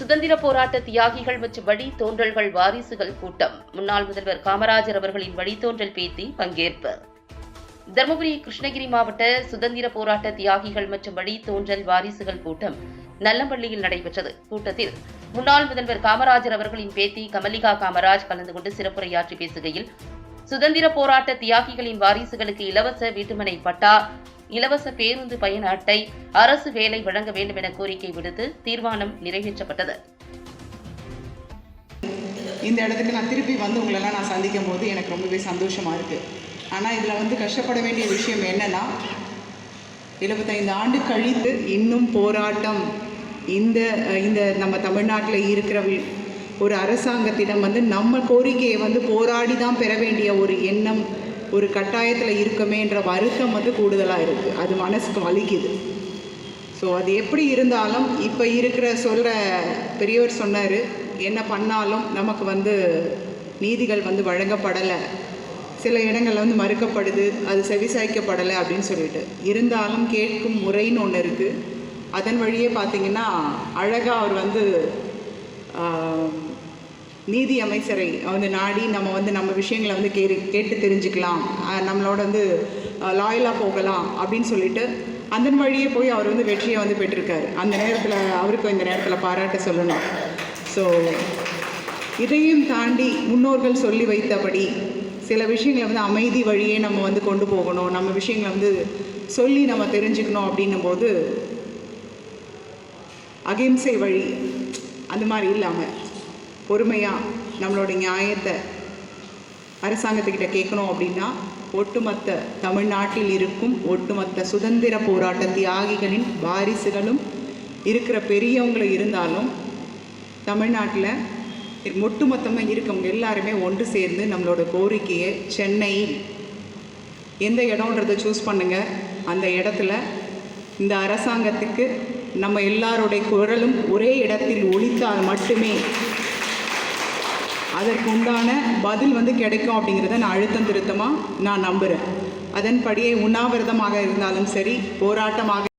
சுதந்திர போராட்ட தியாகிகள் மற்றும் வழித்தோன்றல்கள் வாரிசுகள் கூட்டம். முன்னாள் முதல்வர் காமராஜர் அவர்களின் வழித்தோன்றல் பேத்தி பங்கேற்பு. தருமபுரி கிருஷ்ணகிரி மாவட்ட சுதந்திர போராட்ட தியாகிகள் மற்றும் வழித்தோன்றல் வாரிசுகள் கூட்டம் நல்லம்பள்ளியில் நடைபெற்றது. கூட்டத்தில் முன்னாள் முதல்வர் காமராஜர் அவர்களின் பேத்தி கமலிகா காமராஜ் கலந்து கொண்டு சிறப்புரையாற்றி பேசுகையில் சுதந்திர போராட்ட தியாகிகளின் வாரிசுகளுக்கு இலவச வீட்டுமனை பட்டா இலவச பேருந்து பயண அட்டை அரசு வேலை வழங்க வேண்டும் என கோரிக்கை விடுத்து தீர்மானம் நிறைவேற்றப்பட்டது. இந்த இடத்துக்கு நான் திருப்பி வந்து உங்களெல்லாம் நான் சந்திக்கும் போது எனக்கு ரொம்பவே சந்தோஷமாக இருக்குது ஆனால் இதில் வந்து கஷ்டப்பட வேண்டிய விஷயம் என்னென்னா எழுபத்தைந்து ஆண்டு கழித்து இன்னும் போராட்டம். இந்த இந்த நம்ம தமிழ்நாட்டில் இருக்கிற ஒரு அரசாங்கத்திடம் வந்து நம்ம கோரிக்கையை வந்து போராடி தான் பெற வேண்டிய ஒரு எண்ணம் ஒரு கட்டாயத்தில் இருக்கமேன்ற வருத்தம் வந்து கூடுதலாக இருக்குது அது மனசுக்கு வலிக்குது. ஸோ அது எப்படி இருந்தாலும் இப்போ இருக்கிற சொல்கிற பெரியவர் சொன்னார் என்ன பண்ணாலும் நமக்கு வந்து நீதிகள் வந்து வழங்கப்படலை. சில இடங்கள்ல வந்து மறுக்கப்படுது அது செவிசாய்க்கப்படலை அப்படின்னு சொல்லிட்டு. இருந்தாலும் கேட்கும் முறைன்னு ஒன்று இருக்குது அதன் வழியே பார்த்தீங்கன்னா அழகாக அவர் வந்து ஆஹ், நீதி அமைச்சரை வந்து நாடி நம்ம வந்து நம்ம விஷயங்களை வந்து கேட்டு கேட்டு தெரிஞ்சுக்கலாம். நம்மளோட வந்து லாயலாக போகலாம் அப்படின்னு சொல்லிட்டு அந்த வழியே போய் அவர் வந்து வெற்றியை வந்து பெற்றிருக்காரு. அந்த நேரத்தில் அவருக்கும் இந்த நேரத்தில் பாராட்ட சொல்லணும். ஸோ இதையும் தாண்டி முன்னோர்கள் சொல்லி வைத்தபடி சில விஷயங்களை வந்து அமைதி வழியே நம்ம வந்து கொண்டு போகணும். நம்ம விஷயங்களை வந்து சொல்லி நம்ம தெரிஞ்சுக்கணும் அப்படின்னும் போது அகிம்சை வழி அந்த மாதிரி இல்லாமல் பொறுமையாக நம்மளோட நியாயத்தை அரசாங்கத்துக்கிட்ட கேட்கணும் அப்படின்னா ஒட்டுமொத்த தமிழ்நாட்டில் இருக்கும் ஒட்டுமொத்த சுதந்திர போராட்ட தியாகிகளின் வாரிசுகளும் இருக்கிற பெரியவங்களும் இருந்தாலும் தமிழ்நாட்டில் ஒட்டுமொத்தமாக இருக்கவங்க எல்லாருமே ஒன்று சேர்ந்து நம்மளோட கோரிக்கையை சென்னை எந்த இடம்ன்றதை சூஸ் பண்ணுங்கள் அந்த இடத்துல இந்த அரசாங்கத்துக்கு நம்ம எல்லாருடைய குரலும் ஒரே இடத்தில் ஒழித்தால் மட்டுமே அதற்கு உண்டான பதில் வந்து கிடைக்கும் அப்படிங்கிறத நான் அழுத்தம் திருத்தமாக நான் நம்புகிறேன் அதன்படியே உண்ணாவிரதமாக இருந்தாலும் சரி போராட்டமாக